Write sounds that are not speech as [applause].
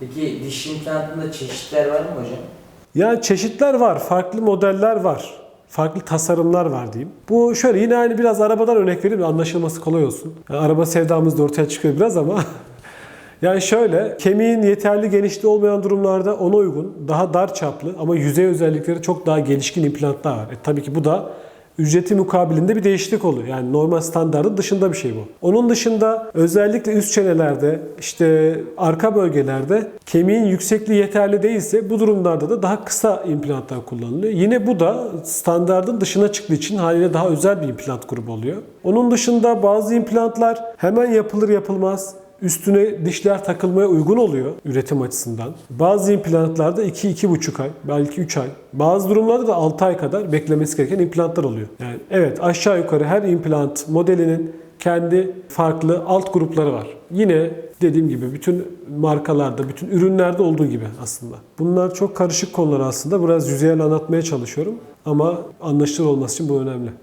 Peki diş implantında çeşitler var mı hocam? Yani çeşitler var, farklı modeller var. Farklı tasarımlar var diyeyim. Bu şöyle yine aynı biraz arabadan örnek vereyim anlaşılması kolay olsun. Yani araba sevdamız da ortaya çıkıyor biraz ama [laughs] Yani şöyle, kemiğin yeterli genişliği olmayan durumlarda ona uygun, daha dar çaplı ama yüzey özellikleri çok daha gelişkin implantlar var. E, tabii ki bu da ücreti mukabilinde bir değişiklik oluyor. Yani normal standartın dışında bir şey bu. Onun dışında özellikle üst çenelerde, işte arka bölgelerde kemiğin yüksekliği yeterli değilse bu durumlarda da daha kısa implantlar kullanılıyor. Yine bu da standartın dışına çıktığı için haliyle daha özel bir implant grubu oluyor. Onun dışında bazı implantlar hemen yapılır yapılmaz üstüne dişler takılmaya uygun oluyor üretim açısından. Bazı implantlarda 2-2,5 ay, belki 3 ay. Bazı durumlarda da 6 ay kadar beklemesi gereken implantlar oluyor. Yani evet aşağı yukarı her implant modelinin kendi farklı alt grupları var. Yine dediğim gibi bütün markalarda, bütün ürünlerde olduğu gibi aslında. Bunlar çok karışık konular aslında. Biraz yüzeyel anlatmaya çalışıyorum ama anlaşılır olması için bu önemli.